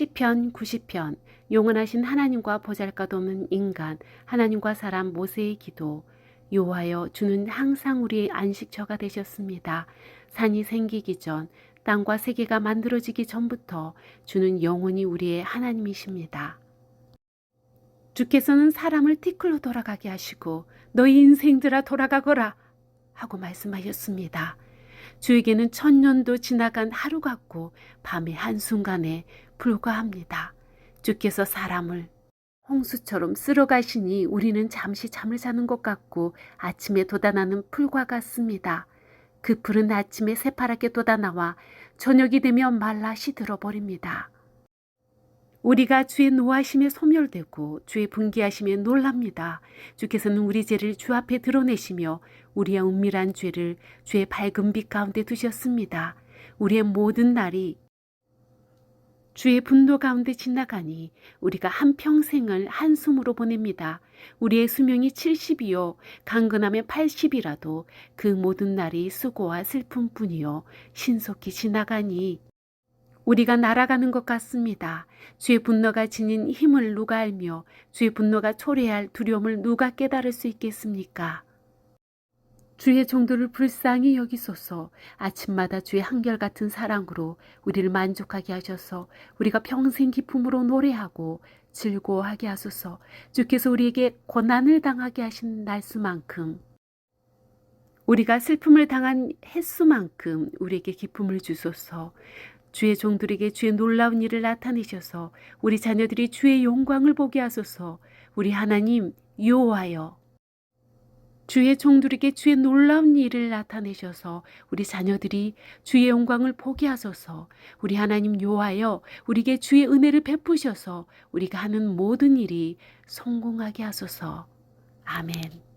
시편 90편 영원하신 하나님과 보잘것없는 인간 하나님과 사람 모세의 기도 여호와여 주는 항상 우리의 안식처가 되셨습니다. 산이 생기기 전 땅과 세계가 만들어지기 전부터 주는 영원히 우리의 하나님이십니다. 주께서는 사람을 티끌로 돌아가게 하시고 너희 인생들아 돌아가거라 하고 말씀하셨습니다. 주에게는 천년도 지나간 하루 같고 밤의 한순간에 불과합니다. 주께서 사람을 홍수처럼 쓸어 가시니 우리는 잠시 잠을 자는 것 같고 아침에 돋아나는 풀과 같습니다. 그 풀은 아침에 새파랗게 돋아나와 저녁이 되면 말라 시들어 버립니다. 우리가 주의 노하심에 소멸되고 주의 분기하심에 놀랍니다. 주께서는 우리 죄를 주 앞에 드러내시며 우리의 은밀한 죄를 주의 밝은 빛 가운데 두셨습니다. 우리의 모든 날이 주의 분노 가운데 지나가니 우리가 한 평생을 한숨으로 보냅니다. 우리의 수명이 70이요 강건하면 80이라도 그 모든 날이 수고와 슬픔뿐이요 신속히 지나가니 우리가 날아가는 것 같습니다. 주의 분노가 지닌 힘을 누가 알며 주의 분노가 초래할 두려움을 누가 깨달을 수 있겠습니까? 주의 종도를 불쌍히 여기소서 아침마다 주의 한결같은 사랑으로 우리를 만족하게 하셔서 우리가 평생 기쁨으로 노래하고 즐거워하게 하소서 주께서 우리에게 고난을 당하게 하신 날수만큼 우리가 슬픔을 당한 횟수만큼 우리에게 기쁨을 주소서 주의 종들에게 주의 놀라운 일을 나타내셔서 우리 자녀들이 주의 영광을 보게 하소서. 우리 하나님 여호와여. 주의 종들에게 주의 놀라운 일을 나타내셔서 우리 자녀들이 주의 영광을 보게 하소서. 우리 하나님 여호와여 우리에게 주의 은혜를 베푸셔서 우리가 하는 모든 일이 성공하게 하소서. 아멘.